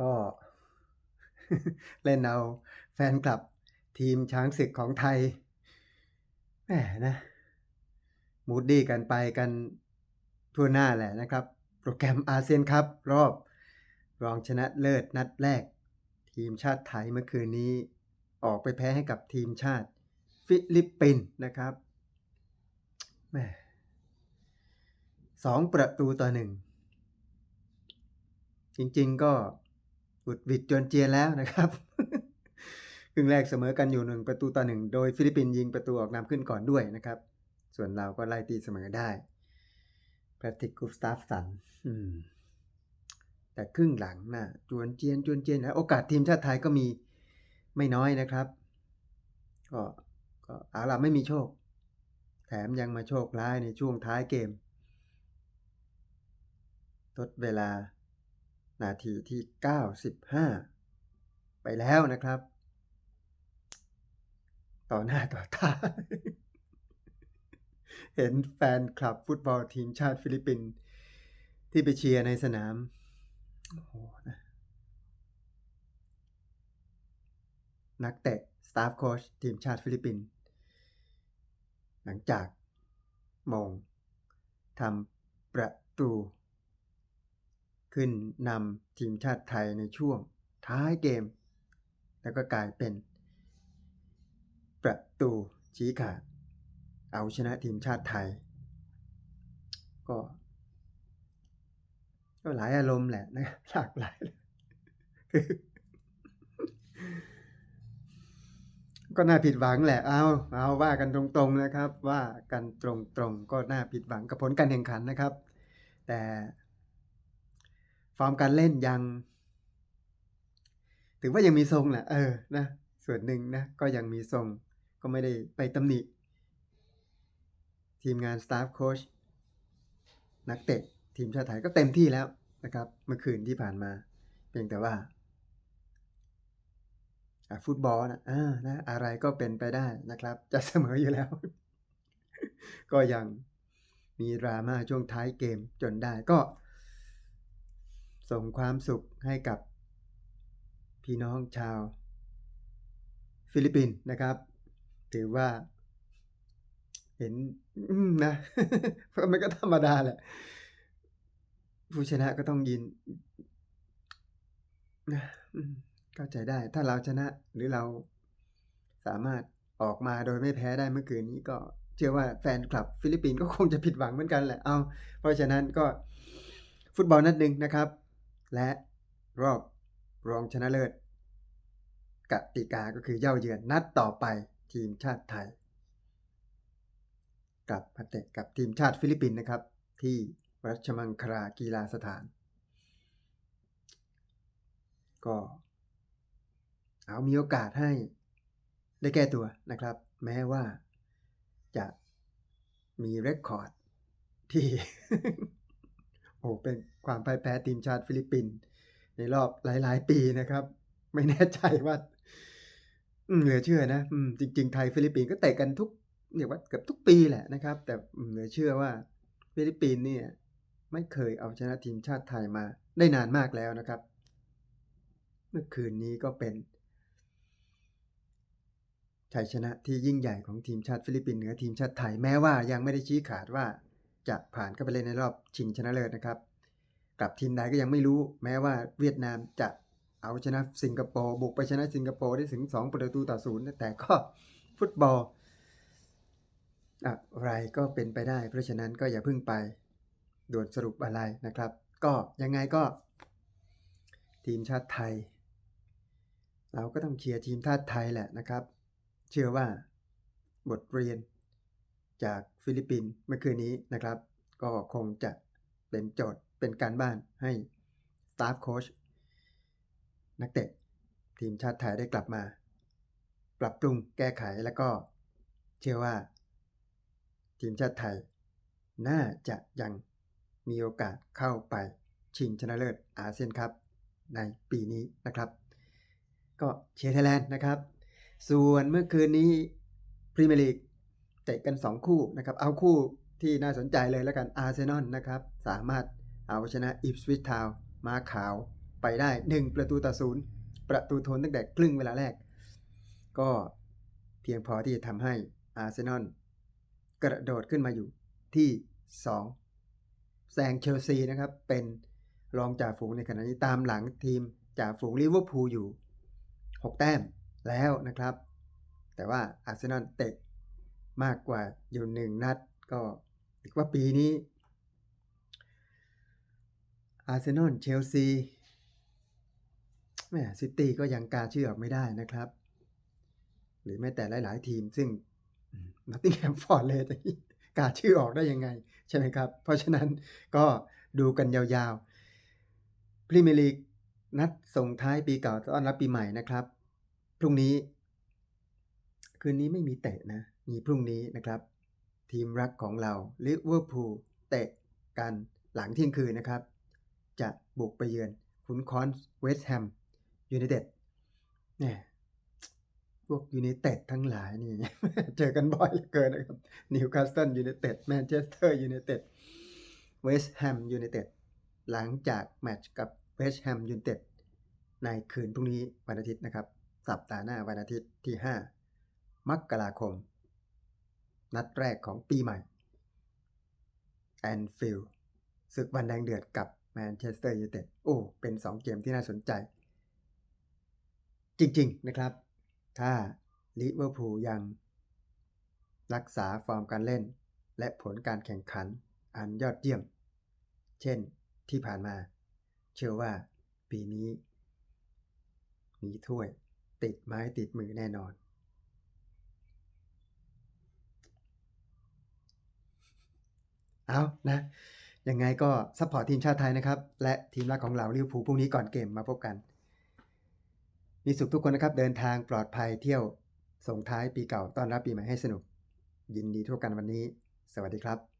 ก็เล่นเอาแฟนคลับทีมช้างศึกของไทยแหมนะมูดดี้กันไปกันทั่วหน้าแหละนะครับ โปรแกรมอาเซียนครับ รอบรองชนะเลิศนัดแรก ทีมชาติไทยเมื่อคืนนี้ ออกไปแพ้ให้กับทีมชาติฟิลิปปินส์นะครับแหมสองประตูต่อหนึ่งจริงๆก็ อุดหวิดจวนเจียนแล้วนะครับครึ่งแรกเสมอกันอยู่หนึ่งประตูต่อหนึ่งโดยฟิลิปปินส์ยิงประตูออกนำขึ้นก่อนด้วยนะครับ ส่วนเราก็ไล่ตีเสมอได้แพทริกกุสตาฟสันแต่ครึ่งหลังนะ่ะจวนเจียนจวนเจียนนะโอกาสทีมชาติไทยก็มีไม่น้อยนะครับ ก็ก็เอาล่ะไม่มีโชค แถมยังมาโชคร้ายในช่วงท้ายเกมทดเวลา นาทีที่ 95 ไปแล้วนะครับ ต่อหน้าต่อตา เห็นแฟนคลับฟุตบอลทีมชาติฟิลิปปินส์ที่ไปเชียร์ในสนาม โอ้โหนะนักเตะสตาฟโค้ชทีมชาติฟิลิปปินส์หลังจากมงทำประตู ขึ้นนำทีมชาติไทยในช่วงท้ายเกม แล้วก็กลายเป็น ประตูชี้ขาด เอาชนะทีมชาติไทย ก็ ก็หลายอารมณ์แหละนะหลากหลายเลยก็น่าผิดหวังแหละ เอา เอาว่ากันตรงๆนะครับ ว่ากันตรงๆ ก็น่าผิดหวังกับผลการแข่งขันนะครับ แต่ ฟอร์มการเล่นยัง ถือว่ายังมีทรงแหละเออนะส่วนหนึ่งนะก็ยังมีทรงก็ไม่ได้ไปตำหนิ ทีมงานสตาฟโค้ชนักเตะทีมชาติไทยก็เต็มที่แล้วนะครับ เมื่อคืนที่ผ่านมา เพียงแต่ว่าฟุตบอลนะอ่านะอะไรก็เป็นไปได้นะครับ จะเสมออยู่แล้ว ก็ยังมีดราม่าช่วงท้ายเกมจนได้ก็ ส่งความสุขให้กับพี่น้องชาว ฟิลิปปินส์นะครับ ถือว่า เห็นอืมนะมันก็ธรรมดาแหละ ผู้ชนะก็ต้องยินนะเข้าใจได้ ถ้าเราชนะหรือเราสามารถออกมาโดยไม่แพ้ได้เมื่อคืนนี้ก็เชื่อว่าแฟนคลับฟิลิปปินส์ก็คงจะผิดหวังเหมือนกันแหละ เอา เพราะฉะนั้นก็ฟุตบอลนัดหนึ่งนะครับ และรอบรองชนะเลิศกติกาก็คือเย่าเยือนนัดต่อไปทีมชาติไทยกับมาเตะกับทีมชาติฟิลิปปินส์นะครับ ที่รัชมังคลากีฬาสถาน ก็เอามีโอกาสให้ได้แก้ตัวนะครับ แม้ว่าจะมีเรคคอร์ดที่ โอ้เป็นความพ่ายแพ้ทีมชาติฟิลิปปินส์ในรอบหลาย ๆ ปีนะครับ ไม่แน่ใจว่าเหลือเชื่อนะอจริง ๆ ไทยฟิลิปปินส์ก็เตะกันทุกเรียกว่าเกือบทุกปีแหละนะครับ แต่เหลือเชื่อว่าฟิลิปปินส์เนี่ยไม่เคยเอาชนะทีมชาติไทยมาได้นานมากแล้วนะครับ เมื่อคืนนี้ก็เป็นชัยชนะที่ยิ่งใหญ่ของทีมชาติฟิลิปปินส์เหนือทีมชาติไทยแม้ว่ายังไม่ได้ชี้ขาดว่า จะผ่านเข้าไปเล่นในรอบชิงชนะเลิศนะครับ กับทีมใดก็ยังไม่รู้ แม้ว่าเวียดนามจะเอาชนะสิงคโปร์บุกไปชนะสิงคโปร์ได้ถึง 2 ประตูต่อศูนย์แต่ก็ฟุตบอลอะไรก็เป็นไปได้ เพราะฉะนั้นก็อย่าเพิ่งไปด่วนสรุปอะไรนะครับ ก็ยังไงก็ทีมชาติไทย เราก็ต้องเชียร์ทีมชาติไทยแหละนะครับ เชื่อว่าบทเรียน จากฟิลิปปินส์เมื่อคืนนี้นะครับ ก็คงจะเป็นโจทย์เป็นการบ้านให้สตาฟโค้ชนักเตะทีมชาติไทยได้กลับมา ปรับปรุงแก้ไขแล้วก็เชื่อว่า ทีมชาติไทย น่าจะยังมีโอกาสเข้าไปชิงชนะเลิศอาเซียนครับในปีนี้นะครับ ก็เชียร์ไทยแลนด์นะครับ ส่วนเมื่อคืนนี้พรีเมียร์ลีก เตะกัน 2 คู่นะครับ เอาคู่ที่น่าสนใจเลยแล้วกันอาร์เซนอลนะครับ สามารถเอาชนะอิฟสวิททาวมาขาวไปได้ 1 ประตูต่อศูนย์ประตูทนตั้งแต่ครึ่งเวลาแรก ก็เพียงพอที่จะทำให้อาร์เซนอลกระโดดขึ้นมาอยู่ที่ 2 แซงเชลซีนะครับ เป็นรองจ่าฝูงในขณะนี้ตามหลังทีมจ่าฝูงลิเวอร์พูลอยู่ 6 แต้มแล้วนะครับ แต่ว่าอาร์เซนอลเตะ มากกว่าอยู่หนึ่งนัดก็ถือว่าปีนี้อาร์เซนอลเชลซีแหมซิตี้ก็ยังกาชื่อออกไม่ได้นะครับ หรือแม้แต่หลาย ๆ ทีมซึ่งนอตติงแฮมฟอร์ดเรสกาชื่อออกได้ยังไง ใช่ไหมครับ เพราะฉะนั้นก็ดูกันยาวๆพรีเมียร์ลีกนัดส่งท้ายปีเก่าต้อนรับปีใหม่นะครับ พรุ่งนี้ คืนนี้ไม่มีเตะนะ มีพรุ่งนี้นะครับ ทีมรักของเราลิเวอร์พูลเตะกันหลังเที่ยงคืนนะครับ จะบุกไปเยือนขุนคอนเวสต์แฮมยูไนเต็ดเนี่ยพวกยูไนเต็ดทั้งหลายนี่ เจอกันบ่อยเหลือเกินนะครับนิวคาสเซิลยูไนเต็ดแมนเชสเตอร์ยูไนเต็ดเวสต์แฮมยูไนเต็ดหลังจากแมตช์กับเวสต์แฮมยูไนเต็ดในคืนพรุ่งนี้วันอาทิตย์นะครับ สัปดาห์หน้าวันอาทิตย์ที่ 5 มกราคม นัดแรกของปีใหม่แอนฟิลด์ศึกวันแดงเดือดกับแมนเชสเตอร์ยูไนเต็ดโอ้ เป็น 2 เกมที่น่าสนใจ จริง ๆ นะครับ ถ้าลิเวอร์พูลยัง รักษาฟอร์มการเล่น และผลการแข่งขันอันยอดเยี่ยม เช่นที่ผ่านมา เชื่อว่าปีนี้ มีถ้วยติดไม้ติดมือแน่นอน เอานะยังไงก็ซัพพอร์ตทีมชาติไทยนะครับ และทีมรักของเราลิวพูพรุ่งนี้ก่อนเกมมาพบกัน มีสุขทุกคนนะครับ เดินทางปลอดภัยเที่ยวส่งท้ายปีเก่าต้อนรับปีใหม่ให้สนุก ยินดีทุกกันวันนี้ สวัสดีครับ